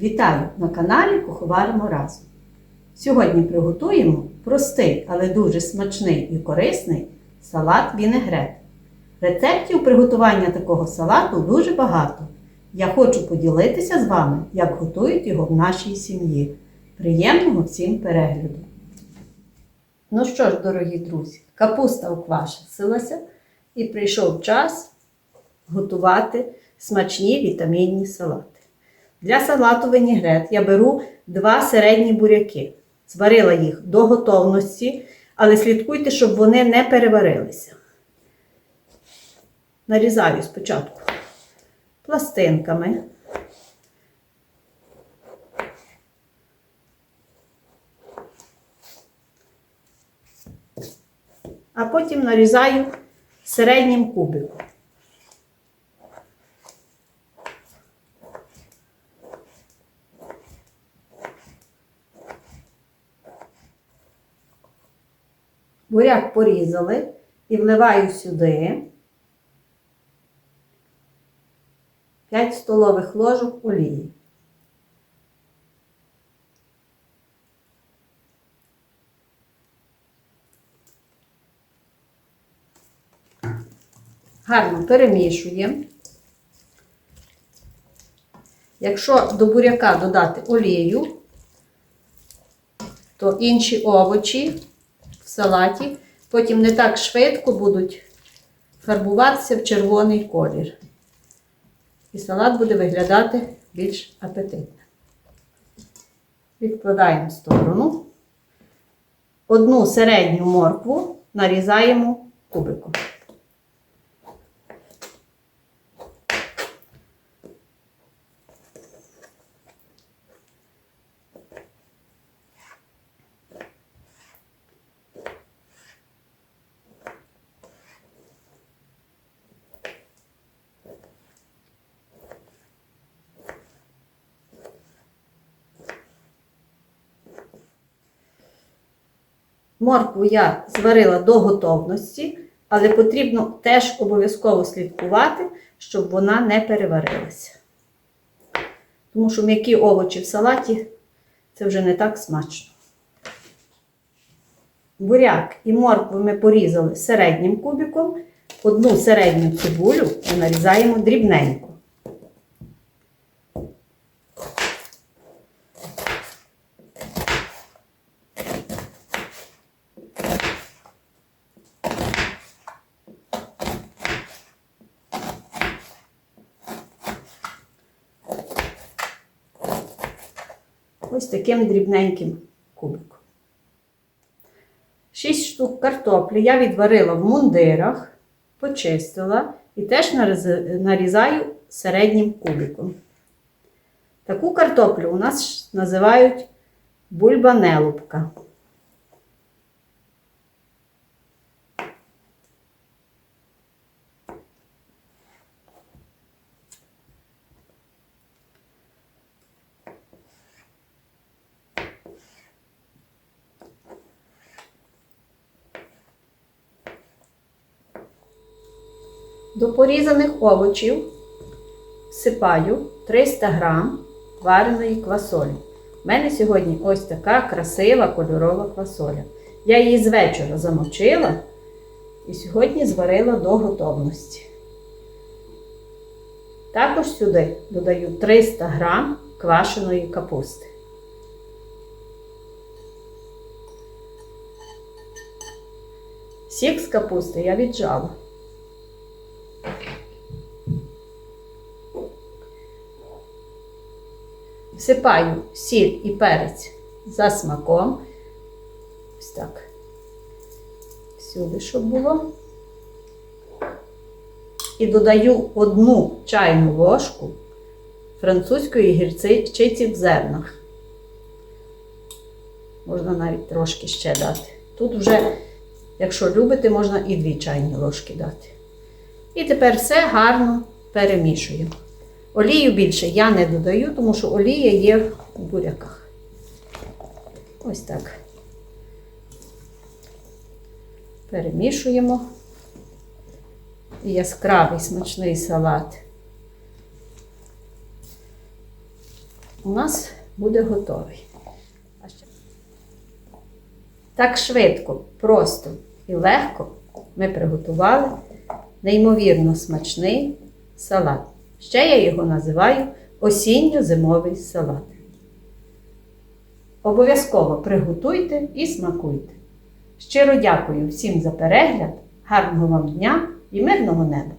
Вітаю на каналі Куховаримо разом. Сьогодні приготуємо простий, але дуже смачний і корисний салат вінегрет. Рецептів приготування такого салату дуже багато. Я хочу поділитися з вами, як готують його в нашій сім'ї. Приємного всім перегляду! Ну що ж, дорогі друзі, капуста оквашилася і прийшов час готувати смачні вітамінні салати. Для салату вінігрет я беру два середні буряки. Зварила їх до готовності, але слідкуйте, щоб вони не переварилися. Нарізаю спочатку пластинками. А потім нарізаю середнім кубиком. Буряк порізали і вливаю сюди 5 столових ложок олії. Гарно перемішуємо. Якщо до буряка додати олію, то інші овочі салаті потім не так швидко будуть фарбуватися в червоний колір. І салат буде виглядати більш апетитно. Відкладаємо в сторону. Одну середню моркву нарізаємо кубиком. Моркву я зварила до готовності, але потрібно теж обов'язково слідкувати, щоб вона не переварилася. Тому що м'які овочі в салаті це вже не так смачно. Буряк і моркву ми порізали середнім кубиком. Одну середню цибулю ми нарізаємо дрібненько. Ось таким дрібненьким кубиком. Шість штук картоплі я відварила в мундирах, почистила і теж нарізаю середнім кубиком. Таку картоплю у нас називають бульбанелубка. До порізаних овочів всипаю 300 грам вареної квасолі. У мене сьогодні ось така красива кольорова квасоля. Я її з вечора замочила і сьогодні зварила до готовності. Також сюди додаю 300 грам квашеної капусти. Сік з капусти я віджала. Всипаю сіль і перець за смаком. Ось так. Всюди, щоб було. І додаю одну чайну ложку французької гірчиці в зернах. Можна навіть трошки ще дати. Тут вже, якщо любите, можна і дві чайні ложки дати. І тепер все гарно перемішуємо. Олію більше я не додаю, тому що олія є у буряках. Ось так. Перемішуємо. І яскравий смачний салат. у нас буде готовий. Так швидко, просто і легко ми приготували неймовірно смачний салат. Ще я його називаю осінньо-зимовий салат. Обов'язково приготуйте і смакуйте. Щиро дякую всім за перегляд, гарного вам дня і мирного неба!